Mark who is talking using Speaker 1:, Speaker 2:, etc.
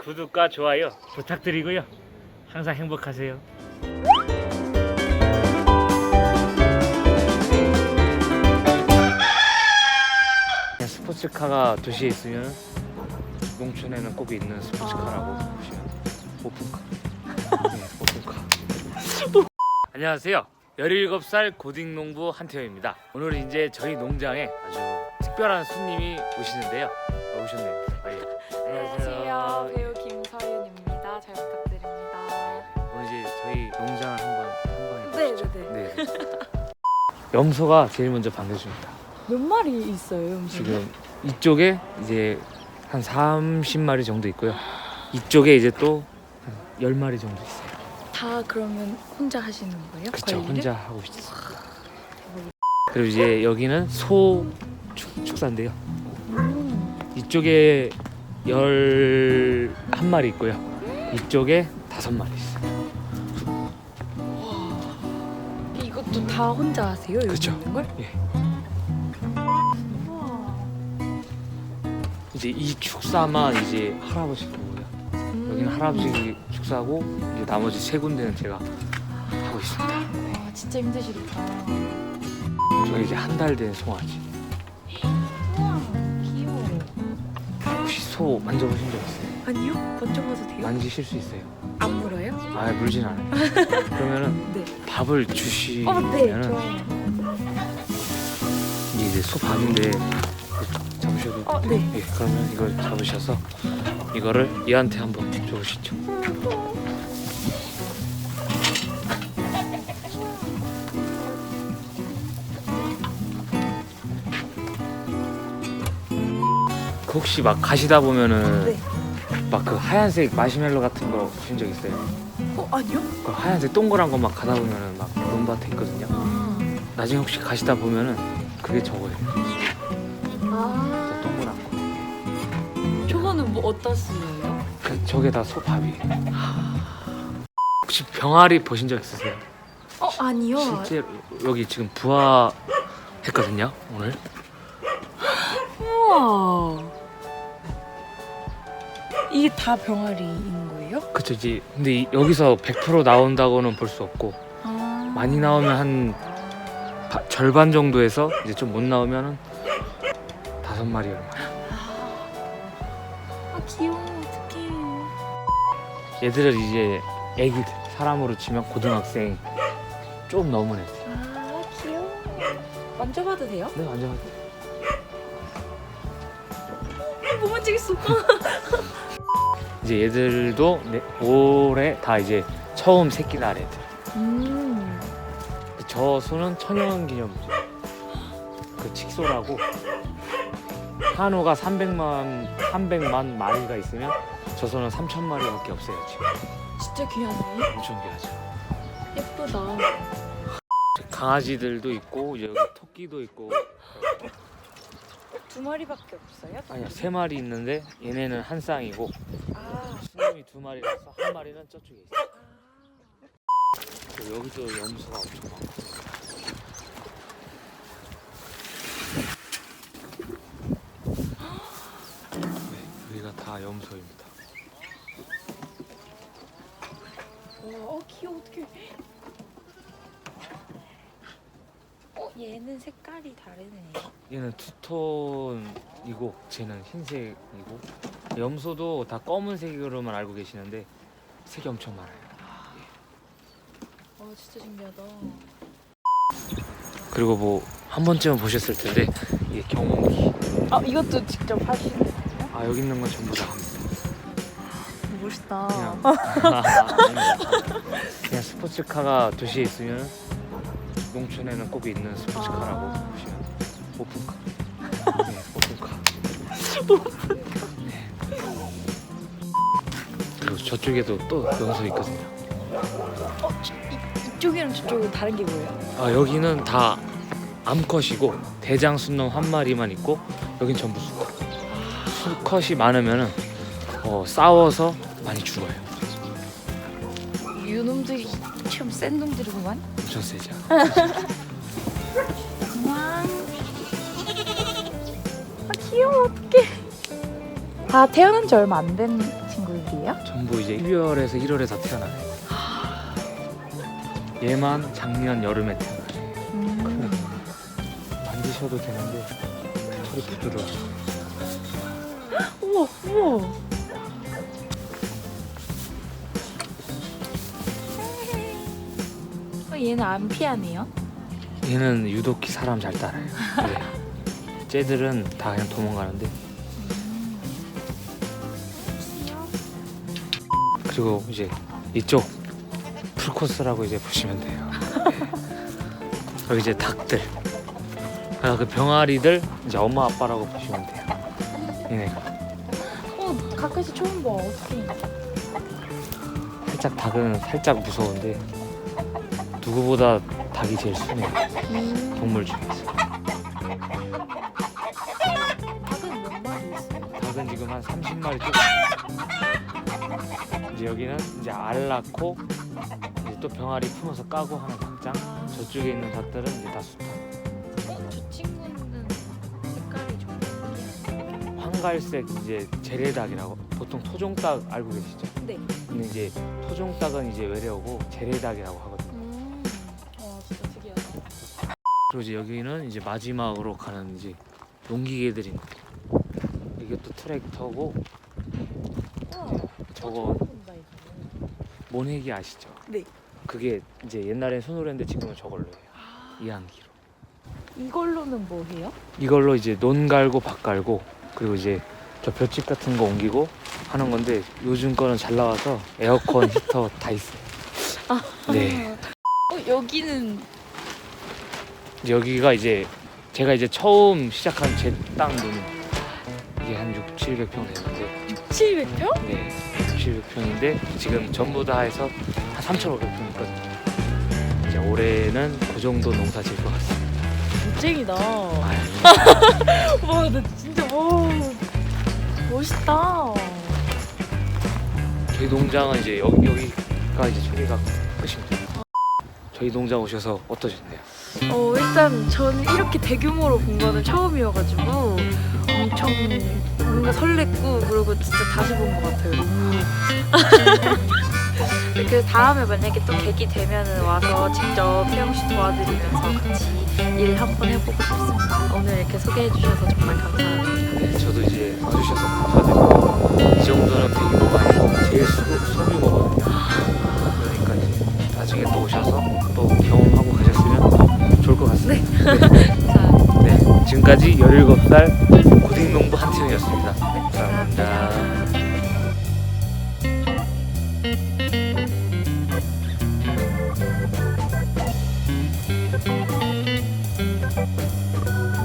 Speaker 1: 구독과 좋아요 부탁드리고요. 항상 행복하세요. 스포츠카가 도시에 있으면 농촌에는 꼭 있는 스포츠카라고
Speaker 2: 아.
Speaker 1: 보시면 오픈카. 네, 오픈카. 안녕하세요. 17살 고딩 농부 한태영입니다. 오늘 이제 저희 농장에 아주 특별한 손님이 오시는데요. 어, 오셨네요. 농장을 한번 한번
Speaker 2: 네,
Speaker 1: 해보시죠.
Speaker 2: 네, 네.
Speaker 1: 네. 염소가 제일 먼저 반겨줍니다.
Speaker 2: 몇 마리 있어요, 음식이?
Speaker 1: 지금 이쪽에 이제 한 30마리 정도 있고요. 이쪽에 이제 또 한 10마리 정도 있어요.
Speaker 2: 다 그러면 혼자 하시는 거예요?
Speaker 1: 그렇죠.
Speaker 2: 관리를?
Speaker 1: 혼자 하고 있습니다. 그리고 이제 여기는 소 축, 축사인데요.
Speaker 2: 음.
Speaker 1: 이쪽에 11마리 있고요. 이쪽에 5마리 있어요.
Speaker 2: 이것도 다 혼자 하세요? 여기
Speaker 1: 그쵸.
Speaker 2: 있는 걸?
Speaker 1: 예. 이제 이 축사만 이제 할아버지 거고요. 여기는
Speaker 2: 음.
Speaker 1: 할아버지 축사고 이제 나머지 세 군데는 제가 하고 있습니다.
Speaker 2: 와, 진짜 힘드시겠다.
Speaker 1: 저기 이제 한 달 된 송아지.
Speaker 2: 우와, 귀여워.
Speaker 1: 혹시 소 만져보신 적 있어요?
Speaker 2: 아니요? 먼저 봐도 돼요?
Speaker 1: 만지실 수 있어요?
Speaker 2: 안 물어요?
Speaker 1: 아 물진 않아요. 그러면은
Speaker 2: 네.
Speaker 1: 밥을
Speaker 2: 어, 네.
Speaker 1: 주시면은
Speaker 2: 좋아요.
Speaker 1: 이게 이제 소 밥인데 잡으셔도
Speaker 2: 어,
Speaker 1: 돼요?
Speaker 2: 네.
Speaker 1: 예, 그러면 이걸 잡으셔서 이거를 얘한테 한번 줘보시죠. 그 혹시 막 가시다 보면은
Speaker 2: 네.
Speaker 1: 막 그 하얀색 마시멜로 같은 거 보신 적 있어요?
Speaker 2: 어, 아니요?
Speaker 1: 그 하얀색 동그란 거 막 가다 보면은 막 논밭에 있거든요.
Speaker 2: 아.
Speaker 1: 나중에 혹시 가시다 보면은 그게 저거예요.
Speaker 2: 아.
Speaker 1: 동그란 거.
Speaker 2: 저거는 뭐 어디다 쓰여요?
Speaker 1: 그 저게 다 소밥이에요. 혹시 병아리 보신 적 있으세요?
Speaker 2: 어, 아니요.
Speaker 1: 실제 여기 지금 부화했거든요 오늘.
Speaker 2: 우와. 이게 다 병아리인 거예요?
Speaker 1: 그쵸 이제 근데 이- 여기서 100% 나온다고는 볼 수 없고
Speaker 2: 아.
Speaker 1: 많이 나오면 한 바- 절반 정도에서 이제 좀 못 나오면은 다섯 마리 얼마.
Speaker 2: 아, 귀여워. 어떡해.
Speaker 1: 얘들은 이제 애기들 사람으로 치면 고등학생 좀 넘은 애들.
Speaker 2: 아, 귀여워. 만져봐도 돼요?
Speaker 1: 네 완전
Speaker 2: 못 만지겠어.
Speaker 1: 이제 얘들도 네, 올해 다 이제 처음 새끼 날 애들.
Speaker 2: 음.
Speaker 1: 저 소는 천연 기념이죠. 그 칙소라고 한우가 300만 300만 마리가 있으면 저 소는 3천 마리밖에 없어요 지금.
Speaker 2: 진짜 귀하네.
Speaker 1: 엄청 귀하죠.
Speaker 2: 예쁘다.
Speaker 1: 강아지들도 있고 여기 토끼도 있고
Speaker 2: 두 마리밖에 없어요?
Speaker 1: 아니요 세 마리 있는데 얘네는 한 쌍이고
Speaker 2: 아.
Speaker 1: 수놈이 두 마리라서 한 마리는 저쪽에 있어요. 그리고 여기도 염소가 엄청 많고. 네, 여기가 다 염소입니다.
Speaker 2: 와, 어, 귀여워. 어떡해. 어, 얘는 색깔이 다르네.
Speaker 1: 얘는 투톤이고 쟤는 흰색이고 염소도 다 검은색으로만 알고 계시는데 색이 엄청 많아요.
Speaker 2: 와, 진짜 신기하다.
Speaker 1: 그리고 뭐 한 번쯤은 보셨을 텐데 이게 경운기.
Speaker 2: 아, 이것도 직접 하시는 거예요?
Speaker 1: 아 여기 있는 건 전부 다
Speaker 2: 멋있다.
Speaker 1: 그냥 아닙니다. 그냥 스포츠카가 도시에 있으면 농촌에는 꼭 있는 스포츠카라고
Speaker 2: 아.
Speaker 1: 보시면 오픈카. 네, 오픈카. 네. 그리고 저쪽에도 또 염소 있거든요.
Speaker 2: 어, 저- 이, 이쪽이랑 저쪽은 다른 게 뭐예요?
Speaker 1: 아 여기는 다 암컷이고 대장 순놈 한 마리만 있고 여긴 전부 수컷. 수컷이 많으면은 어, 싸워서 많이 죽어요.
Speaker 2: 유놈들이 참 센 놈들이구만. 와. 아 귀여워 어떡해. 다 태어난 지 얼마 안 된 친구예요? 동물들이에요?
Speaker 1: 전부 이제 12월에서 1월에 다 태어나요. 얘만 작년 여름에 태어나요.
Speaker 2: 음.
Speaker 1: 만지셔도 되는데 털이 부드러워.
Speaker 2: 우와 우와. 얘는 안 피하네요.
Speaker 1: 얘는 유독히 사람 잘 따라요. 네. 쟤들은 다 그냥 도망가는데 그리고 이제 이쪽 풀코스라고 이제 보시면 돼요. 네. 여기 이제 닭들. 아, 그 병아리들 이제 엄마 아빠라고 보시면 돼요. 얘네가
Speaker 2: 어 가까이서 처음 봐. 어떻게?
Speaker 1: 살짝 닭은 살짝 무서운데 누구보다 닭이 제일 순해요.
Speaker 2: 음.
Speaker 1: 동물 중에서.
Speaker 2: 닭은 몇 마리 있어요?
Speaker 1: 닭은 지금 한 30마리 조금. 이제 여기는 이제 알 낳고 이제 또 병아리 품어서 까고 하는 닭장. 저쪽에 있는 닭들은 이제 다 수탉.
Speaker 2: 저 친구는 색깔이 좀 특이해요.
Speaker 1: 황갈색 이제 재래닭이라고 보통 토종닭 알고 계시죠?
Speaker 2: 네.
Speaker 1: 근데 이제 토종닭은 이제 외래어고 재래닭이라고 하거든요. 그리고 이제 여기는 이제 마지막으로 가는 이제 농기계들인 거. 이게 또 트랙터고. 저거. 모내기 아시죠?
Speaker 2: 네.
Speaker 1: 그게 이제 옛날엔 손으로 했는데 지금은 저걸로 해요. 이안기로.
Speaker 2: 이걸로는 뭐 해요?
Speaker 1: 이걸로 이제 논 갈고 밭 갈고 그리고 이제 저 볏짚 같은 거 옮기고 하는 건데 요즘 거는 잘 나와서 에어컨 히터 다 있어요. 네.
Speaker 2: 어 여기는
Speaker 1: 여기가 이제 제가 이제 처음 시작한 제땅논 이게 한 6, 700평 되는데
Speaker 2: 700평?
Speaker 1: 네, 700평인데 지금 전부 다 해서 한 3,500평 있거든요. 이제 올해는 그 정도 농사 지을 것 같습니다.
Speaker 2: 멋쟁이다.
Speaker 1: 아유,
Speaker 2: 와, 나 진짜 와 멋있다.
Speaker 1: 저희 농장은 이제 여기, 여기가 이제 소개가 끝입니다. 저희 농장 오셔서 어떠셨나요?
Speaker 2: 어 일단 저는 이렇게 대규모로 본 거는 처음이어가지고 엄청 뭔가 설렜고 그리고 진짜 다시 본 것 같아요. 그래서 다음에 만약에 또 계기 되면은 와서 직접 태영 씨 도와드리면서 같이 일 한 번 해보고 싶습니다. 오늘 이렇게 소개해 주셔서 정말 감사합니다.
Speaker 1: 네, 저도 이제 와주셔서 감사드리고 이 정도는 대규모가 아니고 제일 소, 소규모거 네, 지금까지 17살 고딩농부 한태현이었습니다. 감사합니다.
Speaker 2: 감사합니다.